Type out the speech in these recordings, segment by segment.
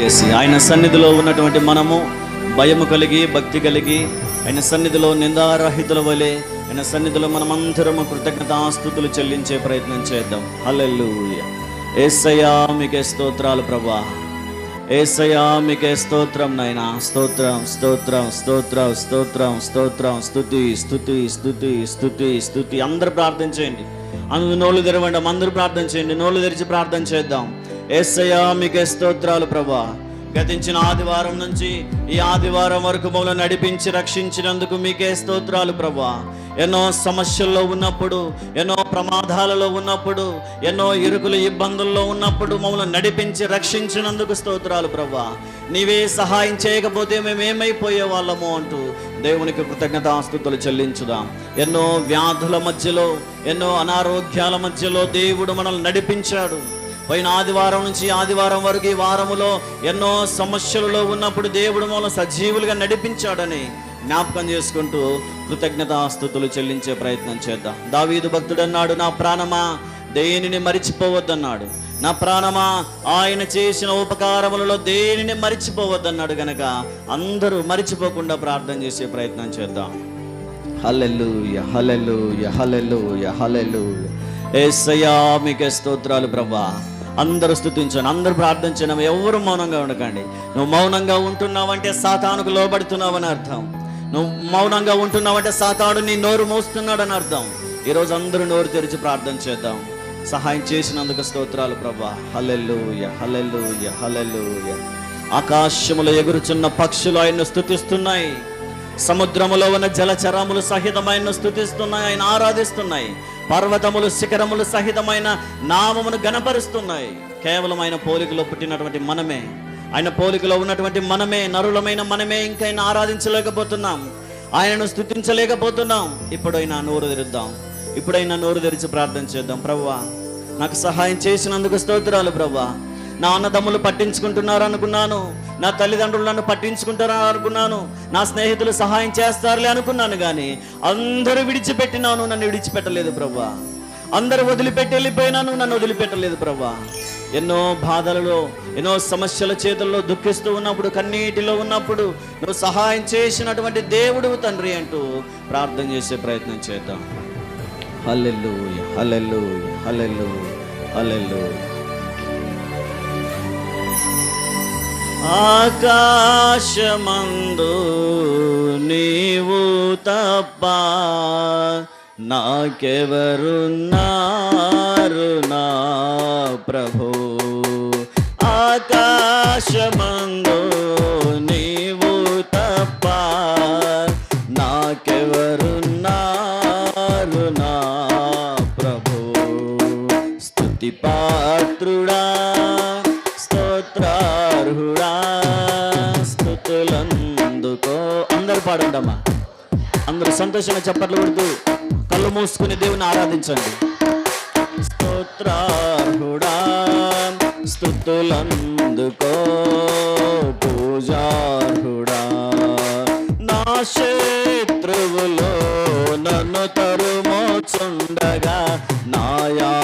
చేసి ఆయన సన్నిధిలో ఉన్నటువంటి మనము భయము కలిగి భక్తి కలిగి ఆయన సన్నిధిలో నిందారహితుల వలె ఆయన సన్నిధిలో మనమందరము కృతజ్ఞతాస్థుతులు చెల్లించే ప్రయత్నం చేద్దాం. హలెల్లు ఏసయ్యా మీకే స్తోత్రాలు ప్రభా. ఏసయ్యా మీకే స్తోత్రం నాయన. స్తోత్రం స్తోత్రం స్తోత్రం స్తోత్రం స్తోత్రం. స్థుతి స్థుతి స్థుతి స్థుతి స్థుతి అందరూ ప్రార్థన చేయండి. అందరూ నోళ్ళు తెరవండి. అందరూ ప్రార్థన చేయండి. నోళ్ళు తెరిచి ప్రార్థన చేద్దాం. ఏసయ్యా మీకే స్తోత్రాలు ప్రభా. గతించిన ఆదివారం నుంచి ఈ ఆదివారం వరకు మమ్మల్ని నడిపించి రక్షించినందుకు మీకే స్తోత్రాలు ప్రభా. ఎన్నో సమస్యల్లో ఉన్నప్పుడు ఎన్నో ప్రమాదాలలో ఉన్నప్పుడు ఎన్నో ఇరుకులు ఇబ్బందుల్లో ఉన్నప్పుడు మమ్మల్ని నడిపించి రక్షించినందుకు స్తోత్రాలు ప్రభా. నీవే సహాయం చేయకపోతే మేము ఏమైపోయే వాళ్ళము అంటూ దేవునికి కృతజ్ఞతాస్తుతులు చెల్లించుదాం. ఎన్నో వ్యాధుల మధ్యలో ఎన్నో అనారోగ్యాల మధ్యలో దేవుడు మనల్ని నడిపించాడు. పోయిన ఆదివారం నుంచి ఆదివారం వరకు ఈ వారములో ఎన్నో సమస్యలలో ఉన్నప్పుడు దేవుడు మూలం సజీవులుగా నడిపించాడని జ్ఞాపకం చేసుకుంటూ కృతజ్ఞతాస్తుతులు చెల్లించే ప్రయత్నం చేద్దాం. దావీదు భక్తుడన్నాడు నా ప్రాణమా దేనిని మరిచిపోవద్దన్నాడు. నా ప్రాణమా ఆయన చేసిన ఉపకారములలో దేనిని మరిచిపోవద్దన్నాడు గనక అందరూ మరిచిపోకుండా ప్రార్థన చేసే ప్రయత్నం చేద్దాం. హలెల్లు యహలెల్లు యహలెల్లు యహలెల్లు యేసయ్యా మీకే స్తోత్రాలు ప్రభా. అందరూ స్తుతించండి అందరూ ప్రార్థించండి ఎవరు మౌనంగా ఉండకండి. నువ్వు మౌనంగా ఉంటున్నావంటే సాతానుకు లోబడుతున్నావని అర్థం. నువ్వు మౌనంగా ఉంటున్నావంటే సాతాడు నీ నోరు మోస్తున్నాడని అర్థం. ఈరోజు అందరూ నోరు తెరిచి ప్రార్థన చేద్దాం. సహాయం చేసినందుకు స్తోత్రాలు ప్రభా. హల్లెలూయ హల్లెలూయ హల్లెలూయ. ఆకాశములో ఎగురుచున్న పక్షులు ఆయన్ను స్థుతిస్తున్నాయి. సముద్రములో ఉన్న జలచరములు సహితం సహితమైన స్థుతిస్తున్నాయి ఆయన ఆరాధిస్తున్నాయి. పర్వతములు శిఖరములు సహితమైన నామమును గణపరుస్తున్నాయి కేవలం ఆయన పోలికలో పుట్టినటువంటి మనమే ఆయన పోలికలో ఉన్నటువంటి మనమే నరులమైన మనమే ఇంకైనా ఆరాధించలేకపోతున్నాం. ఆయనను స్థుతించలేకపోతున్నాం ఇప్పుడైనా నోరు తెరుద్దాం. ఇప్పుడైనా నోరు తెరిచి ప్రార్థన చేద్దాం. ప్రవ్వా నాకు సహాయం చేసినందుకు స్తోత్రాలు ప్రవ్వా. నా అన్నదమ్ములు పట్టించుకుంటున్నారు అనుకున్నాను నా తల్లిదండ్రులు నన్ను పట్టించుకుంటారు అనుకున్నాను నా స్నేహితులు సహాయం చేస్తారులే అనుకున్నాను కానీ అందరూ విడిచిపెట్టినాను నన్ను విడిచిపెట్టలేదు ప్రభా అందరూ వదిలిపెట్టి వెళ్ళిపోయినాను నన్ను వదిలిపెట్టలేదు ప్రభా ఎన్నో బాధలలో ఎన్నో సమస్యల చేతుల్లో దుఃఖిస్తూ ఉన్నప్పుడు కన్నీటిలో ఉన్నప్పుడు నువ్వు సహాయం చేసినటువంటి దేవుడు తండ్రి అంటూ ప్రార్థన చేసే ప్రయత్నం చేద్దాం. హల్లెల్లు హల్లెల్లు హల్లెల్లు హల్లెల్లు ఆకాశమందు నీవు తప్ప నాకెవరున్నారు నా ప్రభు? ఆకాశమందు పాడండమ్మా. అందరూ సంతోషంగా చప్పట్లు కొడుతూ కళ్ళు మూసుకుని దేవుని ఆరాధించండి. స్తోత్రార్హుడా స్థుతులందుకో పూజార్హుడా. నా శత్రువులో నన్ను తరుమోచుండగా నాయా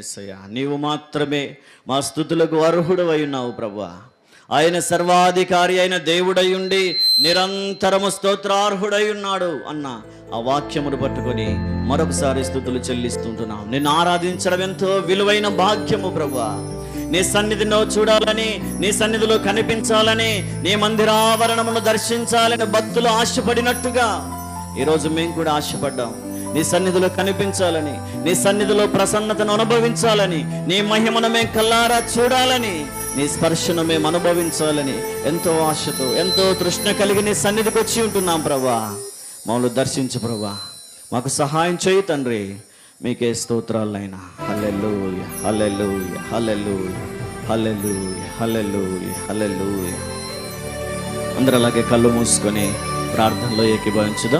అవునేసయ్యా నీవు మాత్రమే మా స్థుతులకు అర్హుడు ఉన్నావు ప్రభా ఆయన సర్వాధికారి అయిన దేవుడై ఉండి నిరంతరము స్తోత్రార్హుడై ఉన్నాడు అన్న ఆ వాక్యమును పట్టుకొని మరొకసారి స్థుతులు చెల్లిస్తుంటున్నాం. నిన్ను ఆరాధించడం ఎంతో విలువైన భాగ్యము ప్రభా నీ సన్నిధిలో చూడాలని నీ సన్నిధిలో కనిపించాలని నీ మందిరావరణమును దర్శించాలని భక్తులు ఆశపడినట్టుగా ఈరోజు మేము కూడా ఆశపడ్డాం. నీ సన్నిధిలో కనిపించాలని నీ సన్నిధిలో ప్రసన్నతను అనుభవించాలని నీ మహిమను మేము కల్లారా చూడాలని నీ స్పర్శను మేము అనుభవించాలని ఎంతో ఆశతో ఎంతో తృష్ణ కలిగి నీ సన్నిధికి వచ్చి ఉంటున్నాం ప్రభా. మమ్మల్ని దర్శించు ప్రభా. మాకు సహాయం చేయి తండ్రి. మీకే స్తోత్రాలైనా హల్లెలూయ హల్లెలూయ హల్లెలూయ హల్లెలూయ హల్లెలూయ హల్లెలూయ. అందరూ అలాగే కళ్ళు మూసుకొని ప్రార్థనలో ఏకీభవించుదాం.